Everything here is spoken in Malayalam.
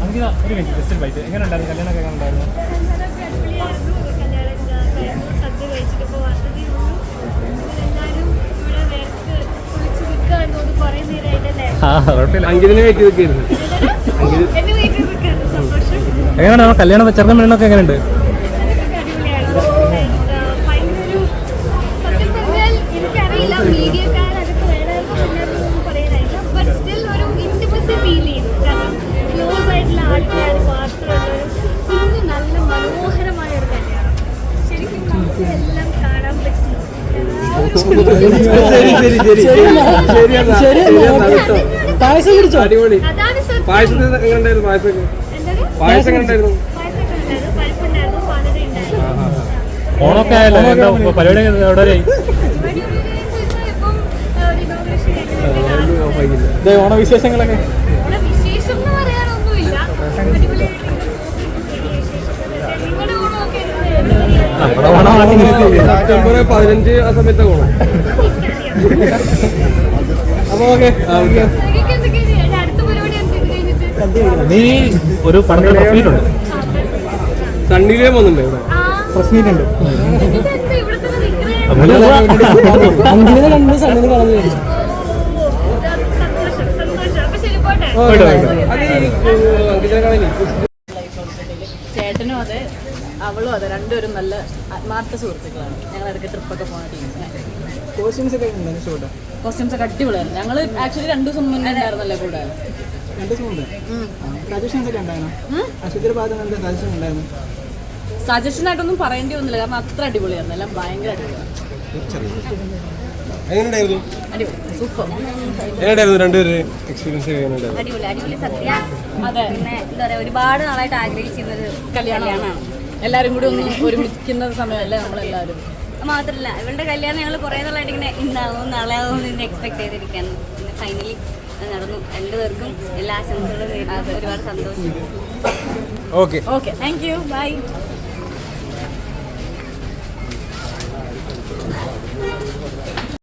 അങ്കിത ഒരു മിനിറ്റ് ജസ്റ്റ് ബൈറ്റ് എങ്ങനെ ഉണ്ടായിരുന്നു കല്യാണമൊക്കെ എങ്ങനെ ഉണ്ടായിരുന്നു അങ്കിതിനെ വെയിറ്റ് നിൽക്കായിരുന്നു നിൽക്കാണ് എങ്ങനെയാണ് കല്യാണം ചെറുക്കൻ പെണ്ണൊക്കെ എങ്ങനെയുണ്ട്? ഒരു കല്യാണം ശരിക്കും നമുക്ക് എല്ലാം കാണാൻ പറ്റി ശരി ശരി. ശരി ശരി ശരിയെന്നാ കേട്ടോ പായസം പായസത്തിന് എങ്ങനെ ഉണ്ടായിരുന്നു എന്താണ് പായസം എങ്ങനെ ഉണ്ടായിരുന്നു പായസമൊക്കെ ഉണ്ടായിരുന്നു. പരിപ്പുണ്ടായിരുന്നു ഉണ്ടായിരുന്നു. ഓണമൊക്കെ ആയല്ലോ എന്താ പരിപാടി എവിടെ വരെ പരിപാടി ഒരു ദിവസം ഇപ്പം ഒരു ഇനോഗ്രേഷൻ കഴിഞ്ഞിട്ട് ഇതേ ഓണവിശേഷങ്ങളൊക്കെ. വിശേഷം എന്ന് പറയാനൊന്നുമില്ല നിങ്ങളുടെ ഓണമൊക്കെ എങ്ങനെയായിരുന്നു? നമ്മുടെ ഓണം സെപ്റ്റംബർ പതിനഞ്ച് ആ സമയത്ത് പോകണം എനിക്കറിയാം. അപ്പൊ ഓക്കെ. നീ ഒരു പടത്തിൽ ഉണ്ട് ആ, പ്രസ് ഇവിടെ കണ്ട് സണ്ണിന് കളഞ്ഞു. കാണാൻ ചേട്ടനും അതെ അവളും അതെ രണ്ടുപേരും നല്ല ആത്മാർത്ഥ സുഹൃത്തുക്കളാണ്. ഞങ്ങൾ ഇടയ്ക്ക് ട്രിപ്പൊക്കെ പോകുന്ന ടീംസാണ് കോസ്റ്റ്യൂംസ് ഒക്കെ കോസ്റ്റ്യൂംസ് ഒക്കെ അടിപൊളിയായിരുന്നു ഞങ്ങൾ ആക്ച്വലി രണ്ടു ദിവസം മുന്നേ ഉണ്ടായിരുന്നല്ലേ കൂടെ. സജഷൻ ഉണ്ടായിരുന്നു? സജഷൻ ആയിട്ടൊന്നും പറയേണ്ടി വന്നില്ല. കാരണം അത്ര അടിപൊളിയായിരുന്നു. എല്ലാം ഭയങ്കര എങ്ങനെയുണ്ടായിരുന്നു? അടിപൊളി. സൂപ്പർ. എങ്ങനെയുണ്ടായിരുന്നു രണ്ടുപേര്? എക്സ്പീരിയൻസ് അടിപൊളി. അടിപൊളി സദ്യ അതെ. പിന്നെ എന്താ പറയാ ഒരുപാട് നാളായിട്ട് ആഗ്രഹിച്ചിരുന്നൊരു കല്യാണമാണ്. എല്ലാവരും കൂടി ഒന്ന് ഒരുമിക്കുന്ന സമയമല്ലേ നമ്മളെല്ലാവരും. മാത്രല്ല ഇവളുടെ കല്യാണം ഞങ്ങൾ കുറേ നാളായിട്ട് ഇങ്ങനെ ഇന്നാവും നാളെ ആവും എന്ന് എക്സ്പെക്ട് ചെയ്തിരിക്കാൻ പിന്നെ ഫൈനലി നടന്നു. രണ്ടുപേർക്കും എല്ലാ ആശംസകളും ഒരുപാട് സന്തോഷം. Okay okay thank you bye